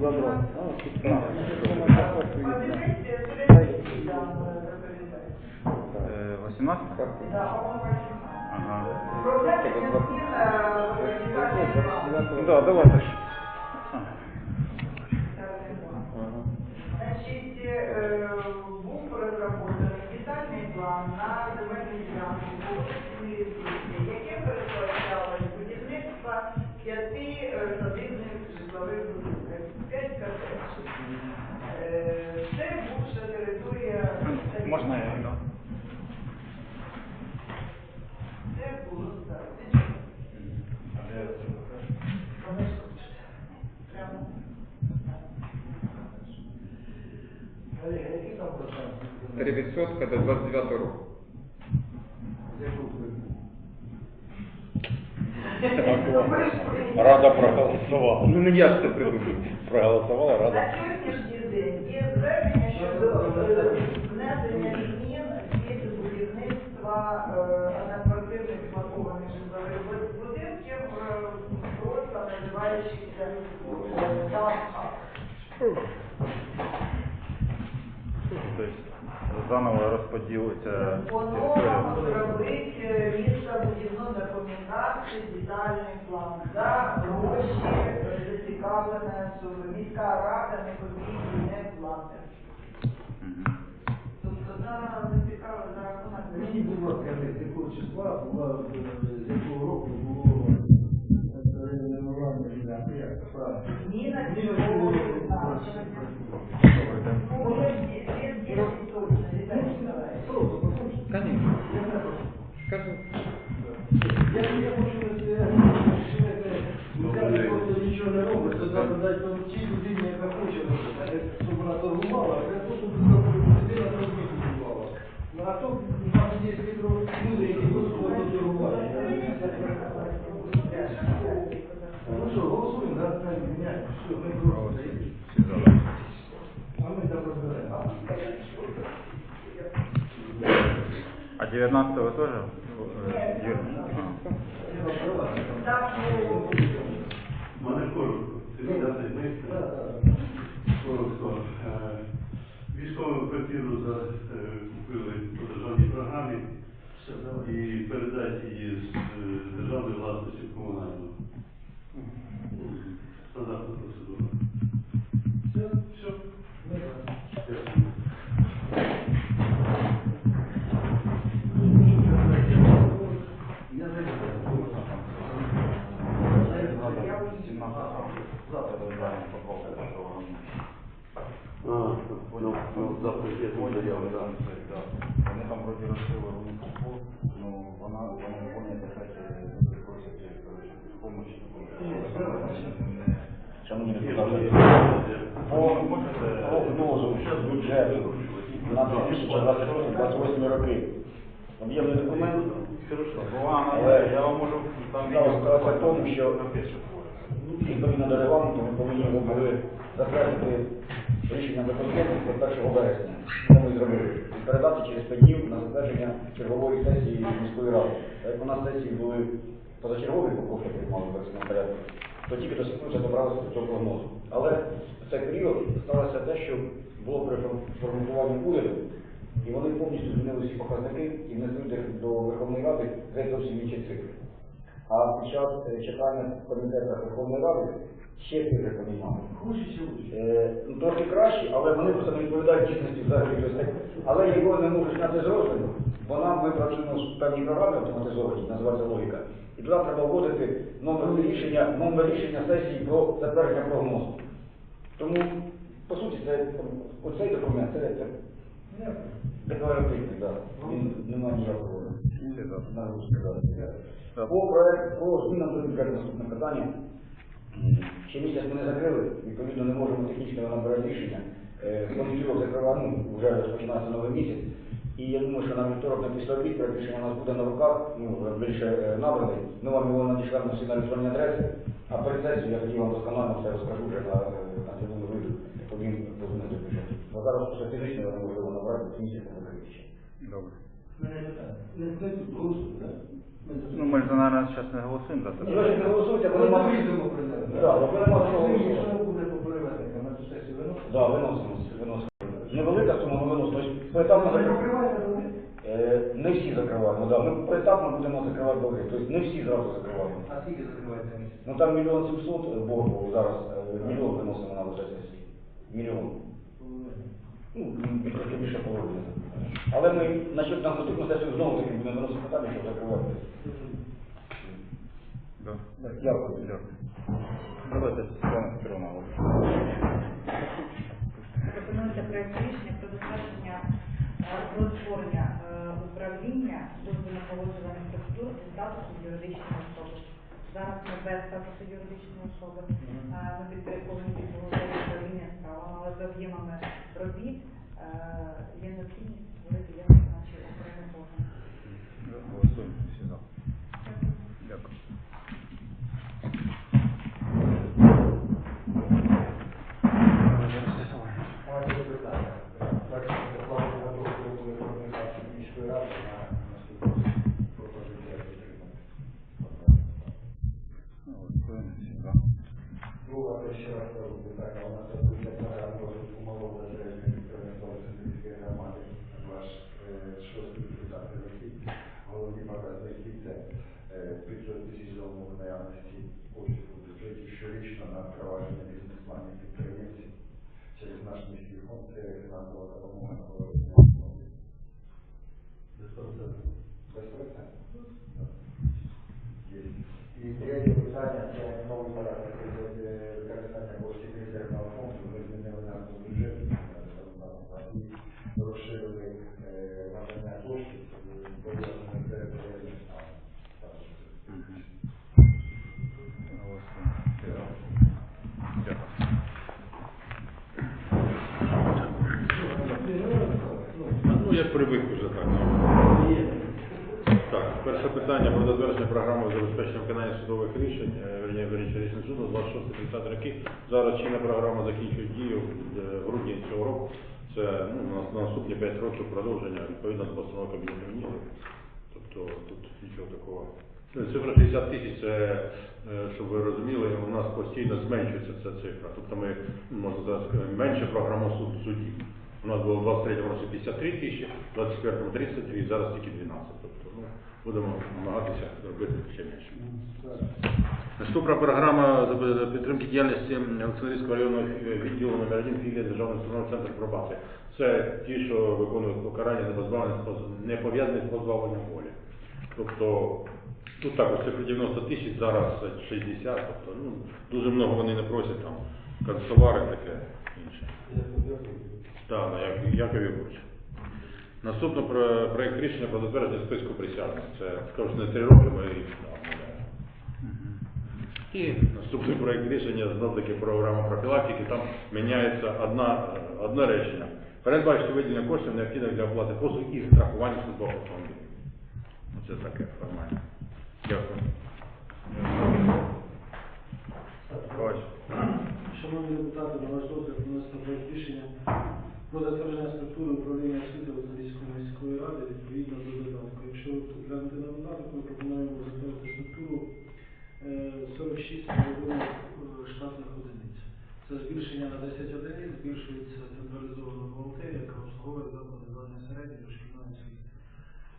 Забрати. А, тут так. Воно так от видно. Е, 18? Ага. Да, давайте ж. Значить, е, був розроблений план на земельній 3% до 29 року. Рада проголосовала. Ну не я ж це придумав. Рада. На сьогоднішній день є звернення щодо е, внесення змін від будівництва е, одноквартирних блокованих житлових будинків, е, просто називаючися там. Заново розподілиться По-новому історія. зробити містобудівну документацію, детальний план за гроші е, зацікавленої особи. Міська рада не копійки не платить. Тобто вона зацікавлена за рахунок Мені було з якого числа, була, е, з якого року було реєстрування ділянки, як це правильно? Ніна Конечно. Скажи. Я хочу просто нічого не робить, треба дати тій людині, яка 19-го теж? Е, Юр? Мене коротко. Коротко. Військову квартиру за, е, купили по державній програмі і передати її з е, державної власності в комунальну. Стандартна процедура. Футбол, ну вона вони не помнять опять коротше, допомоги. Шановні депутати, По прогнозу бюджету на 2028 роки. Об'ємний документ. але я вам можу там Справа в тому, що. Відповідно до регламенту ми повинні були затвердити рішення до комітету до 1 вересня. Це ми зробили. І передати через 5 днів на затвердження чергової сесії міської ради. Так як у нас сесії були позачергові, по кофе приймали в порядку, то тільки до добралися до цього прогнозу. Але в цей період сталося те, що було при формуванні уряду, і вони повністю змінили всі показники і внесли до Верховної Ради геть зовсім інші цифри. А під час е, читання в комітетах Верховної Ради ще. Хуже чи лучше? Е, ну, трохи кращі, але вони просто не відповідають дійсності взагалі. Але його не можуть зняти з розгляду, бо нам ми працюємо з певні програми автоматизовані, називається логіка. І туди треба вводити номер рішення, номер рішення сесії про затвердження прогнозу. Тому, по суті, це оцей документ, це, це декларативний, так. Він не має ніякого нагрузки. По проект про змінам бюджету наступне питання. Ще місяць ми не закрили, відповідно не можемо технічно набирати рішення. Е, Понеділок закриваємо, ну, вже розпочинається новий місяць. І я думаю, що на вівторок на після обід проект рішення у нас буде на руках, ну, більше е, набраний. Ми вам його надішлемо всі на електронні адреси. А перед сесією я тоді вам досконально все розкажу вже на, е, на цьому вийду, як він позумне до бюджету. Бо зараз просто фізично його неможливо набрати, місяць не закрити. Добре. Не так? Ну ми ж, наверное, зараз не голосуємо за Ну, це. ви ж не голосуйте, Ми вони не вам... вийдемо про це. будемо за нього Якщо голосувати. не буде по перевезенням, на цю сесію виносимо? Да, виносимо, виносимо. Невелика сума, ми виносимо. Тобто поетапно Ви закриваємо. Е, Не всі закриваємо, да. Ми поетапно будемо закривати борги. Тобто не всі зразу закриваємо. А скільки закриваєте місяць? Ну там мільйон сімсот боргу зараз, е, мільйон виносимо на лише сесії. Мільйон. Ну, трохи більше половини. Але ми насчет на наступну сесію знову таки будемо виносити питання, щоб закривати. Дякую. Давайте Світлана Петровна. Пропонується проект рішення про затвердження е, про створення е, управління дозвільно погоджуваних структур зі статусу юридичної особи. Зараз ми без статусу юридичної особи. Ми підпорядковані під управління справами, але за об'ємами робіт е, є необхідність створити якось наші окремі органи. Голосуємо всі за. Дякую. ultima različice pritom izazovnog na javnosti početku desetletju rično na pravaženje biznis manjih intervencije. Čak znaš misli konce, znam da ovo moja govorila. Da što se? Da što se? I treće pitanje je novi parametri Proširili na košnicu, Ну, я привик вже так. Так, перше питання про затвердження програми забезпечення виконання судових рішень, верні, вирішення рішень суду 26-30 роки. Зараз чинна програма закінчує дію е, в грудні цього року. Це ну, на наступні 5 років продовження відповідно до постанови Кабінету міністрів. Тобто тут нічого такого. Ну, Цифра 60 тисяч, це, е, щоб ви розуміли, у нас постійно зменшується ця цифра. Тобто ми, можна зараз менше програма суд, судів. У нас було в 23 році 53 тисячі, в 24 33 і зараз тільки 12. Тобто, ну, будемо намагатися зробити ще менше. Наступна програма підтримки діяльності Олександрійського районного відділу номер 1 філії Державного установи центру пробації. Це ті, що виконують покарання за позбавлення не пов'язані з позбавленням волі. Тобто тут також цифра 90 тисяч, зараз 60, тобто ну, дуже много вони не просять там канцтовари таке інше. Так, на як, Якові Бурч. Наступно про проект рішення про затвердження списку присяжних. Це не три роки ми їх. І наступний проект рішення знов таки програма профілактики. Там міняється одна, одне речення. Передбачити виділення коштів необхідних для оплати послуг і страхування службових автомобілів. Оце таке формально. Дякую. Шановні депутати, на ваш розгляд вносимо проект рішення про затвердження структури управління освіти Олександрійської міської ради відповідно до додатку. Якщо глянути на додаток, ми пропонуємо затвердити структуру е, 46 невідомих е, штатних одиниць. Це збільшення на 10 одиниць, збільшується централізована бухгалтерія, яка обслуговує заклади середньої. Е,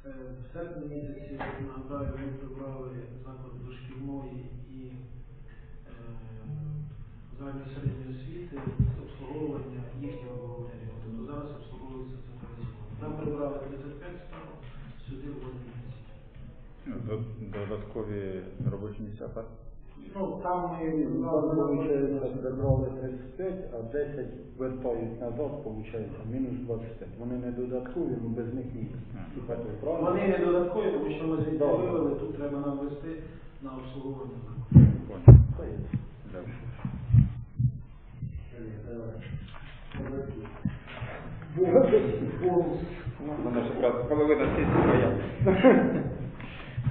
В серпні місяці, нагадаю, ми прибрали заклад дошкільної і загальної середньої освіти, обслуговування їхнього бухгалтерії. Тобто зараз обслуговується централізовано. Нам прибрали 35 справ, сюди в 10. Ну, Додаткові робочі місця, так? Ну, там ми Виходить, прибрали 35, а 10 вертають назад, виходить, мінус 25. Вони не додаткові, але без них ні. Вони не додаткові, тому що ми звідти вивели, тут треба нам вести на обслуговування. Мене ж якраз половина сесії моя.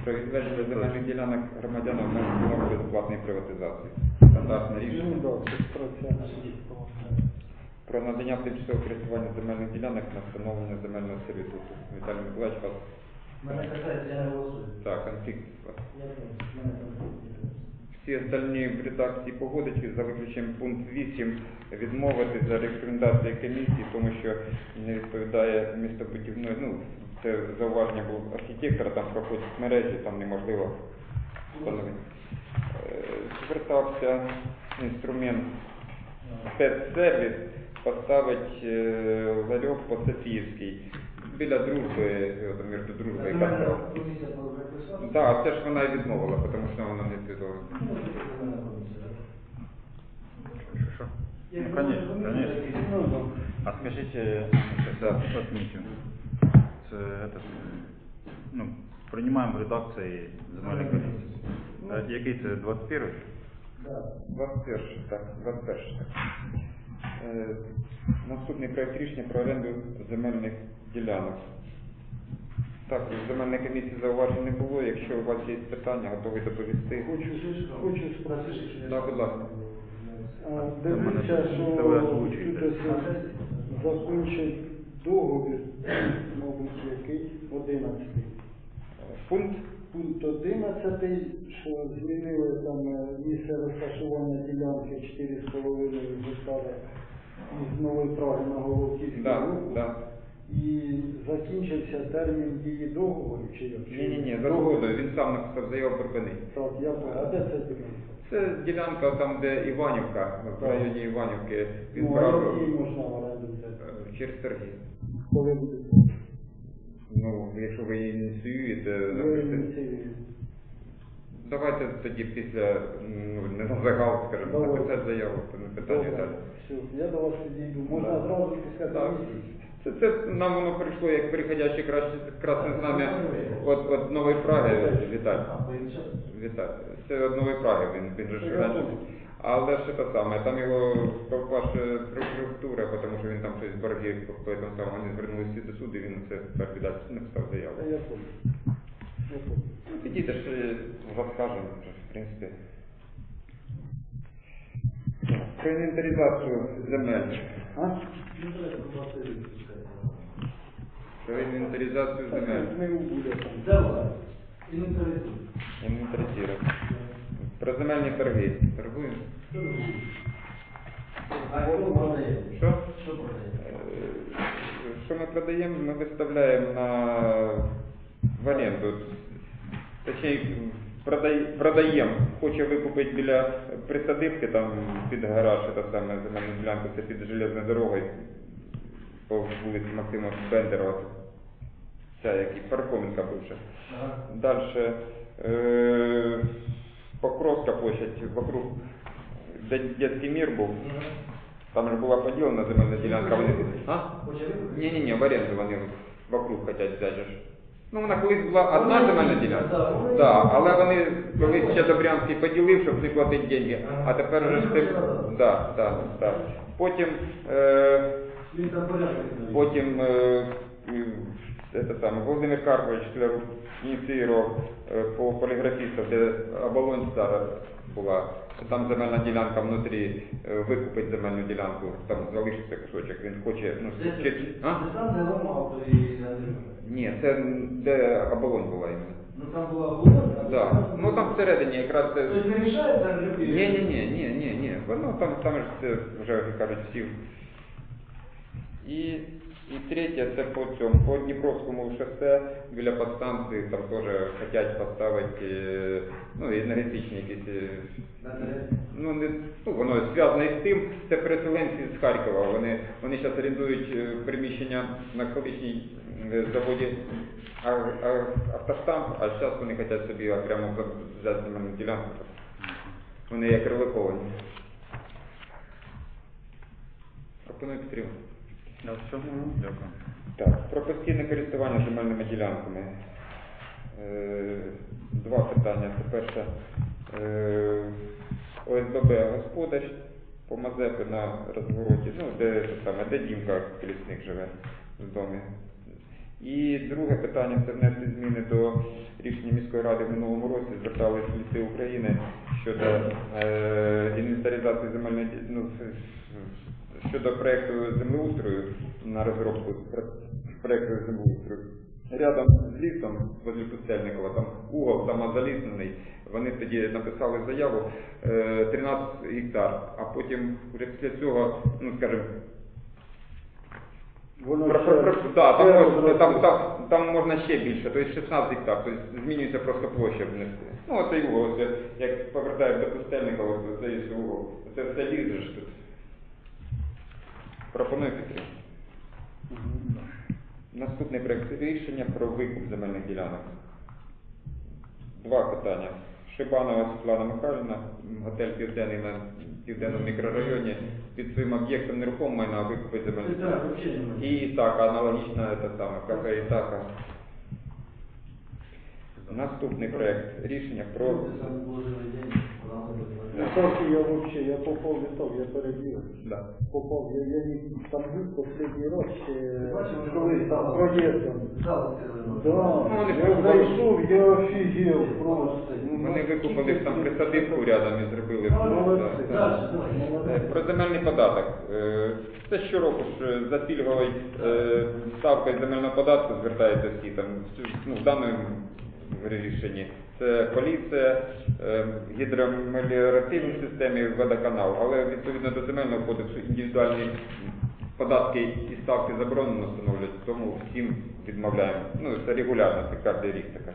Про відведення земельних ділянок громадянам на умови безоплатної приватизації. Стандартне рішення. Про надання тимчасового користування земельних ділянок на встановлення земельного сервітуту. Віталій Миколаївич, вас Мене касається, я не голосую. так, конфлікт. Я не мене конфлікт. Всі остальні в редакції погодити, за виключенням пункт 8 відмовити за рекомендацією комісії, тому що не відповідає містобудівної, ну, це зауваження було архітектора, там проходять мережі, там неможливо встановити. Е, Звертався інструмент спецсервіс поставить е, ларьок по Софіївській. Біля дружби, е, от, між дружбою і Кафе. Так, це ж вона і відмовила, тому що вона не свідома. Что? Ну, конечно, конечно. Ну. А скажите, да, отмечу, це, этот, ну, приймаємо в редакції земельної комісії. Е, Який це, 21 21, так, 21. так. Е, Наступний проект рішення про оренду земельних ділянок. Так, в земельній комісії зауважень не було. Якщо у вас є питання, готовий доповісти. Хочу, хочу спросити. Так, будь ласка. Дивіться, що закінчить договір, мабуть, який 11. Пункт Пункт 11, що змінили там е, місце розташування ділянки 4,5 гектари із нової праги на Головківську. Да, да. І закінчився термін дії договору, чи як? Ні, ні, ні, за згодою. Він сам написав заяву припинити. Так, я понял. А де це ділянка? Це ділянка там, де Іванівка, в Так. районі Іванівки. Він Ну, а брав її можна в оренду взяти? е, через торги. Коли буде? Ну, якщо ви її ініціюєте, Ви ініціюєте. Давайте тоді після, ну, не на загал, скажімо, Давай. написати заяву, це не питання Добре, далі. все, я до вас підійду. Можна Да. зразу після Так. комісії? Це, це нам воно прийшло як переходяще краще красне знам'я от, от Нової Праги, Віталь. Віталь. Це от Нової Праги, він, він же ж раніше. Але ж це саме, там його ваша структура, тому що він там щось борги, по тому самому вони звернулися до суду, і він це тепер віддав, написав заяву. Та Я понял. Ну, підійте ж е, розкажемо, в принципі. Про інвентаризацію земель. А? Про інвентаризацію земель. Давай. Інвентаризуй. Інвентаризувати. Про земельні торги. Торгуємо? А хто продає? Що? Що продає? Е, Що ми продаємо? Ми виставляємо на в оренду. Точніше, продаємо. Хоче викупити біля присадибки, там під гараж, це саме земельну ділянку, це під железною дорогою по вулиці Максима Бендера. Ця як і парковинка бивша. Ага. Дальше э, Покровська площадь, вокруг, де детський мір був, там же була поділена земельна ділянка. Вони... А? Хоче викупити? Ні, ні, ні, в оренду вони вокруг хочуть взяти. Ну, вона колись була одна земельна ділянка. Да, але вони колись ще Добрянський поділив, щоб не платити деньги. А тепер вже ж це. Да, да, да. Потім. Е. Потім е, е, это саме, Володимир Карпович ініціював е, по поліграфістах, де оболонь стара була. Там земельна ділянка внутрі, е, викупить земельну ділянку, там залишиться кусочок, він хоче, ну, Це- чи, Це а? Там. Ні, це де оболонь була іменно. Ну там була голова. Да. Ну там всередині якраз це. Тобто не мішається Андрюхі? Ні, ні, ні, ні, ні, ні. Воно там, там ж це вже як кажуть всі. І, і третє, це по цьому, по Дніпровському шосе біля подстанції, там теж хочуть поставити е, ну, енергетичні якісь. е, Ну, не, ну, воно зв'язане з тим, це переселенці з Харкова. Вони, вони зараз орендують е, приміщення на колишній заводі а, а, автоштамп, а зараз вони хочуть собі окремо взяти земельну ділянку. Вони як релоковані. Пропоную підтримати. Все, дякую. Так, про постійне користування земельними ділянками. Е, Два питання. Це перше. Е, ОСББ господар по Мазепи на розвороті, ну, де, саме, де Дімка Колісник живе в домі. І друге питання це внести зміни до рішення міської ради в минулому році. Звертались ліси України щодо е, інвентаризації земельної ну, щодо проекту землеустрою на розробку про- проекту землеустрою. рядом з лісом, возле Пустельникова, там угол самозаліснений, вони тоді написали заяву е, 13 гектар, а потім вже після цього, ну скажімо, Воно про- про- про- да, там, можна, там, там, там можна ще більше, тобто 16 гектар, тобто змінюється просто площа внести. Ну, оцей угол, оце, як повертаєш до Пустельникова, ось цей ось угол, це все лізеш тут. Пропоную підтримати. Наступний проект рішення про викуп земельних ділянок. Два питання. Шибанова Світлана Михайлівна, готель Південний на південному мікрорайоні, під своїм об'єктом нерухомого майна викупить Так, немає. І Ітака, аналогічно це саме, кафе Ітака. Наступний проект рішення про вложили деньги, Я трохи я вообще, я попав літав, я перебіг. да. Попав, я, я не там був останній раз ще там проєктом. Да, Ну, я зайшов, я офігел просто. Вони викупили там присадибку рядом і зробили. Да. Е. Про земельний податок. Е, Це щороку ж е, за пільговою е, ставкою земельного податку звертаються всі там ну, в даному рішенні. Це поліція, е, гідромеліоративні системи, водоканал. Але відповідно до земельного кодексу індивідуальні податки і ставки заборонено встановлюють, тому всім відмовляємо. Ну це регулярно, це кожен рік така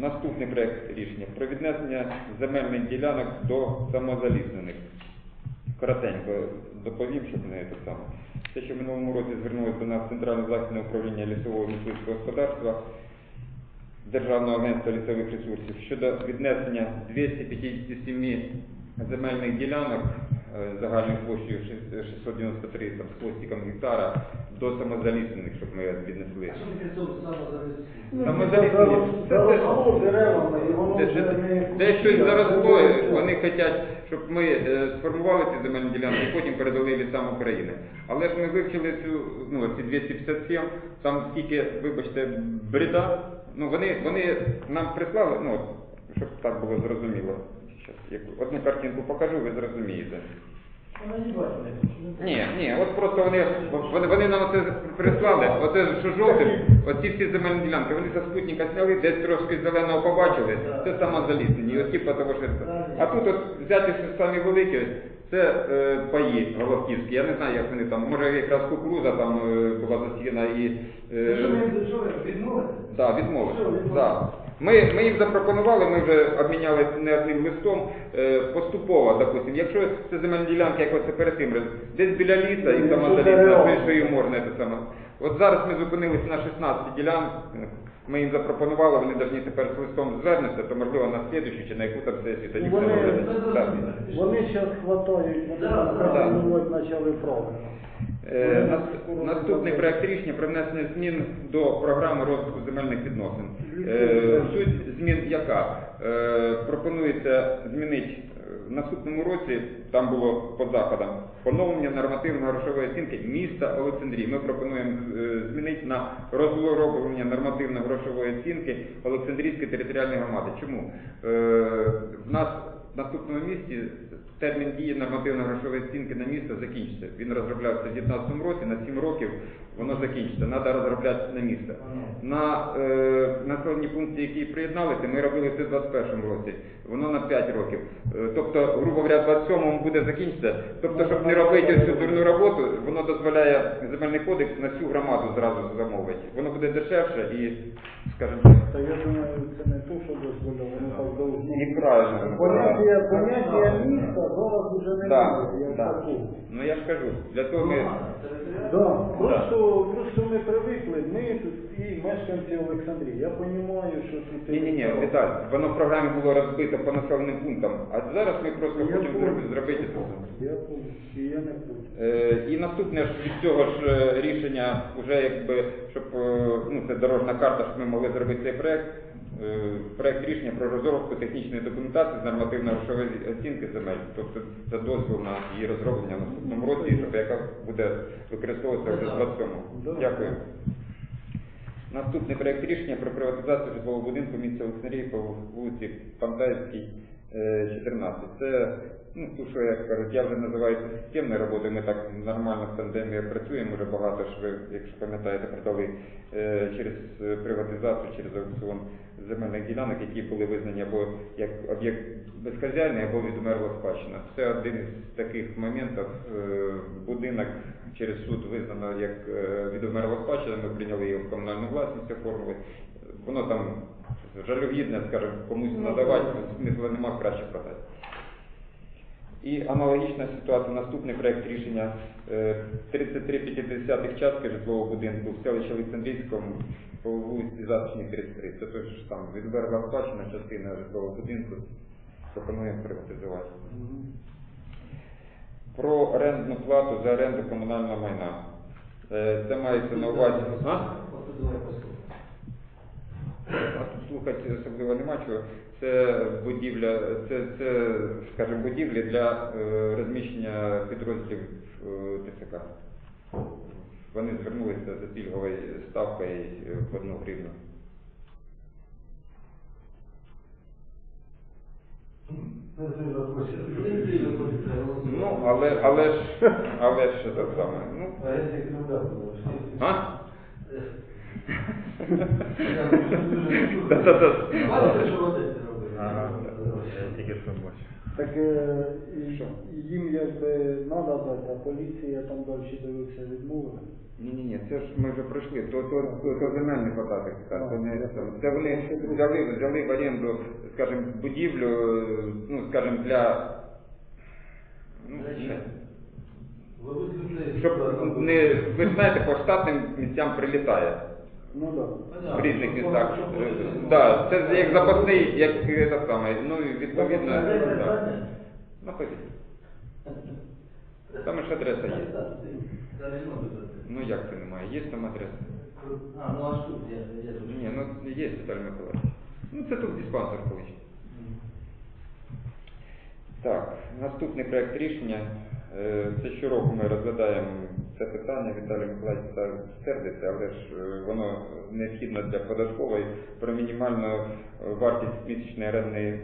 Наступний проект рішення про віднесення земельних ділянок до самозаліснених. Коротенько доповім, щоб не те саме. Те, що в минулому році звернулося до нас Центральне західне управління лісового і господарства Державного агентства лісових ресурсів щодо віднесення 257 земельних ділянок е, загальною площею шість- 693 там, з хвостиком гектара до самозаліснених, щоб ми віднесли. А що таке слово самозалізні? Ну, Це- це- і де, не... де щось заросло, вони хочуть, щоб ми е, сформували ці земельні ділянки і потім передали лісам України. Але ж ми вивчили цю, ну, ці 257, там скільки, вибачте, бреда. Ну, вони, вони нам прислали, ну, щоб так було зрозуміло. Щас, як одну картинку покажу, ви зрозумієте. Ні, ні, от просто вони, вони, вони нам це прислали, оце що жовтим, оці всі земельні ділянки, вони за спутника сняли, десь трошки зеленого побачили, це сама самозаліснені, от типу того, що це. А тут от взяти самі великі, це е, паї головківські, я не знаю, як вони там, може якраз кукуруза там е, була засіяна і... е, Що ви що ви відмовите? Ми, ми їм запропонували, ми вже обмінялися не одним листом, е, поступово, допустим, якщо це земельні ділянки, як оце перед тим, десь біля ліса і Ну, там це що її можна це саме. От зараз ми зупинилися на 16 ділянках, ми їм запропонували, вони повинні тепер з листом звернутися, то можливо на слідущу чи на яку там сесію тоді Вони- це. Вони зараз хватають, вони Да, там почали правильно. Е, нас- Наступний проект рішення про внесення змін до програми розвитку земельних відносин. Е, Суть змін яка? Е, Пропонується змінити в наступному році, там було по заходам, поновлення нормативно-грошової оцінки міста Олександрії. Ми пропонуємо змінити на розроблення нормативно-грошової оцінки Олександрійської територіальної громади. Чому? В нас наступному місті термін дії нормативно-грошової оцінки на місто закінчиться. Він розроблявся в 2019 році, на 7 років воно закінчиться. Треба розробляти на місто. На е, населені пункти, які приєдналися, ми робили це в 2021 році. Воно на 5 років. Е, тобто, грубо говоря, в 27-му буде закінчитися. Тобто, щоб не робити цю дурну роботу, воно дозволяє земельний кодекс на всю громаду зразу замовити. Воно буде дешевше і, скажімо так, Та я думаю, це не то, що дозволяє. Неправильно. Поняття, поняття міста зараз уже не Да, як да. Ну я ж кажу, для того ми. Да, просто, просто ми привикли, ми тут і мешканці Олександрії. Я розумію, що тут... Ні, ні, ні, Віталій, воно в програмі було розбито по населеним пунктам, а зараз ми просто Я хочемо зробити, зробити це. Я понял, і я не проти. Е, і наступне ж від цього ж е, рішення, вже якби, щоб е, ну, це дорожна карта, щоб ми могли зробити цей проект. Е, Проект рішення про розробку технічної документації з нормативно-грошової оцінки земель, тобто це дозвіл на її розроблення в наступному році, щоб яка буде використовуватися вже з 27-го. Дякую. Наступний проект рішення про приватизацію житлового будинку місця Олександрії по вулиці Пантаївській 14. Це, ну, ту, що як кажуть, я вже називаю системною роботою, ми так нормально в тандемі працюємо вже багато, що ви, якщо пам'ятаєте, продали е, через приватизацію, через аукціон земельних ділянок, які були визнані або як об'єкт безхазяйний, або відмерла спадщина. Це один із таких моментів. Е, Будинок через суд визнано як е, відмерла спадщина, ми прийняли його в комунальну власність, оформили. Воно там жалюгідне, скажімо, комусь надавати, нема краще продати. І аналогічна ситуація, наступний проект рішення е, 33,5 частки житлового будинку в селищі Олександрійському по вулиці Заточній 33. Це той ж там відверга спадщина частина житлового будинку. Пропонуємо приватизувати. Про орендну плату за оренду комунального майна. Е, Це мається на увазі. А? А тут слухати особливо нема чого. Це будівля, це, це скажімо, будівлі для е, розміщення підрозділів е, ТЦК. Вони звернулися за пільговою ставкою е, в одну гривну. Ну, але, але ж, але ж це саме. Ну, а? Так е, їм якби надо дати, а поліція там далі дивився відмовила. Ні, ні, ні, це ж ми вже пройшли. То, то, то, то земельний податок, так, це не взяли, взяли в оренду, скажімо, будівлю, ну, скажімо, для ну, щоб не ви знаєте, по штатним місцям прилітає. Ну так. в різних містах. Да, це як запасний, як е, те саме. Ну і відповідно. да. Находіть. Там ж адреса є. Ну як це немає? Є там адреса? А, ну аж тут я, я тут. Ні, ну є Віталій Миколаївич. Ну це тут диспансер колись. Так, наступний проект рішення. Е, Це щороку ми розглядаємо це питання. Віталій Миколаївич та сердиться, але ж е, воно необхідно для податкової про мінімальну е, вартість місячної орендної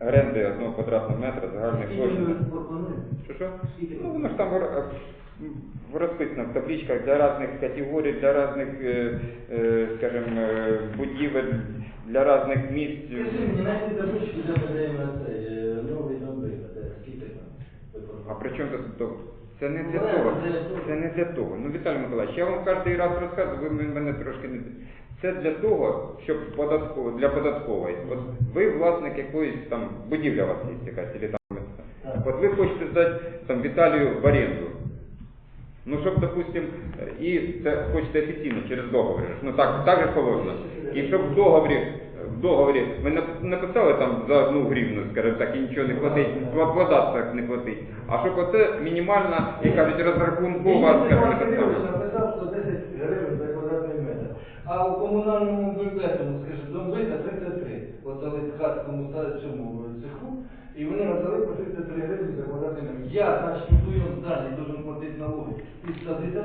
оренди одного квадратного метра загальної площі. Що що? Ну воно ж там розписано в табличках для різних категорій, для різних, скажімо, будівель, для різних місць. Скажи мені, на цій табличці, де ми даємо на цей е, новий номер, де скільки там? А при чому тут то? Це не для Ну, того. це для того. Це не для того. Ну, Віталій Миколаївич, я вам кожен раз розказую, ви мене трошки не. Це для того, щоб податково, для податкової. От ви власник якоїсь там будівля у вас є якась, или там. От ви хочете здати там Віталію в оренду. Ну, щоб, допустим, і це хочете офіційно через договір. Ну так, так же положено. І щоб в договорі, договорі ви написали там за одну гривну, скажімо так, і нічого не платить, податок не платить. А щоб оце мінімальна, як кажуть, розрахункова, скажімо, так написав, що 10 гривень за квадратний метр. А у комунальному бюджетному, скажімо, домбита 33. От дали хатському та цьому цеху, і вони надали по 33 гривні за квадратний метр. Я, значить, будую здання, должен платити налоги із 110,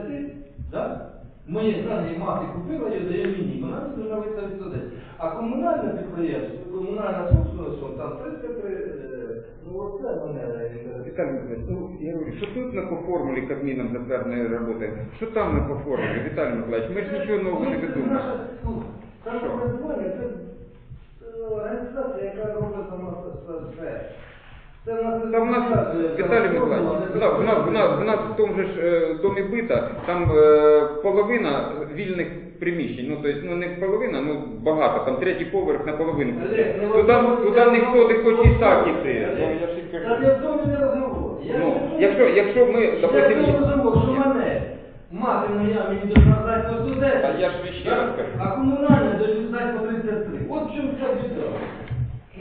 да? Моє здання мати купила, я дає мені, вона не должна виставити 110. А комунальне підприємство, комунальна собственность, там 33, е, ну оце мене інтересує. Віталій Миколаївич, ну я говорю, що тут ми по формулі Кабміном затвердженої роботи, що там ми по формулі, Віталій Миколаївич, ми ж нічого нового не це видумали. наша, слухай, самоврядування це е, організація, яка робить сама все. Це в нас Та в нас, Віталій Миколаївич, робила, в нас, в нас, в нас в тому же ж е, домі бита, там е, половина вільних приміщень, ну, тобто, ну не половина, ну багато, там третій поверх наполовину. Олег, не Туди, туди ніхто не хоче і так іти. Ну, я ж і Та я в не. Я Ну, не якщо, якщо ми, Я допустим, не розумію, що мене мати моя мені должна дати по 110. А я ж ще раз кажу. А комунальна должна дати по 33. От в чому ця біда.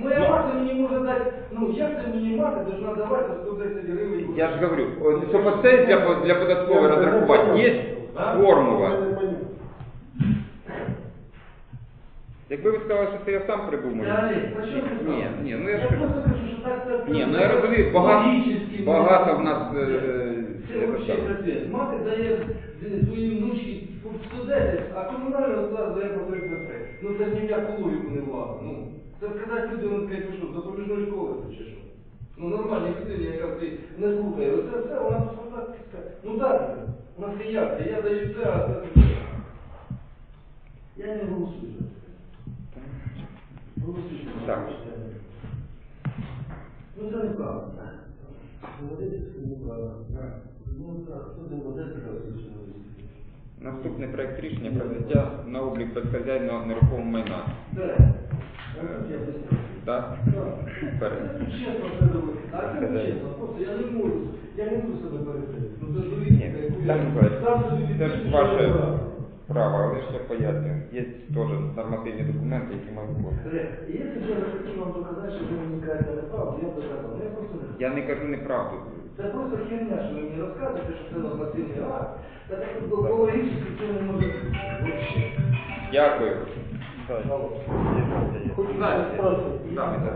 Моя Ну. мати мені може дати, ну як це мені мати должна давати по 110 гривень? я ж говорю, от, щоб оце для, для податкової розрахувати, є формула. Якби ви сказали, що це я сам придумав. Далі, про що ти сказав? ні, ну я ж Я кажу. просто кажу, що так це... Ні, ну я розумію, багато, логічно, багато в нас е, е, Це це взагалі саме. працює. Мати дає своїй внучці по 110, а комунальна влада дає по 33. Ну це ні в яку логіку не влада. Ну, Це сказати людину, ти що, допоміжної школи ти чи що? Ну нормальній людині, яка ти не слухає, оце все, вона просто так. Ну так, у нас є як, я даю це, а це таке. Я не голосую за це. Голосую. Так. Ну це неправда. Говорити це неправда. Ну так, хто не буде. Наступний проект рішення про взяття на облік безхазяйного нерухомого майна. Де? Так? Вперед. Чесно це це не чесно. Просто я не можу. Я не можу себе перекрити. Ну це ж довідка, яку я сам собі це ж ваше право, але ж я пояснюю. Є теж нормативні документи, які мають бути. Якщо б я хотів вам доказати, що ви мені кажете неправду, я б доказав. Ну, Я просто не Я не кажу неправду. Це просто херня, що ви мені розказуєте, що це нормативний акт. Та так логічно це не може. Дякую. Так, Знаєте, да. і так.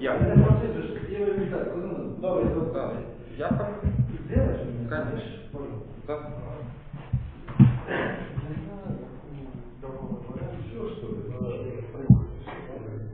Я. Добре, добре. Конечно. Да. Что, что ли?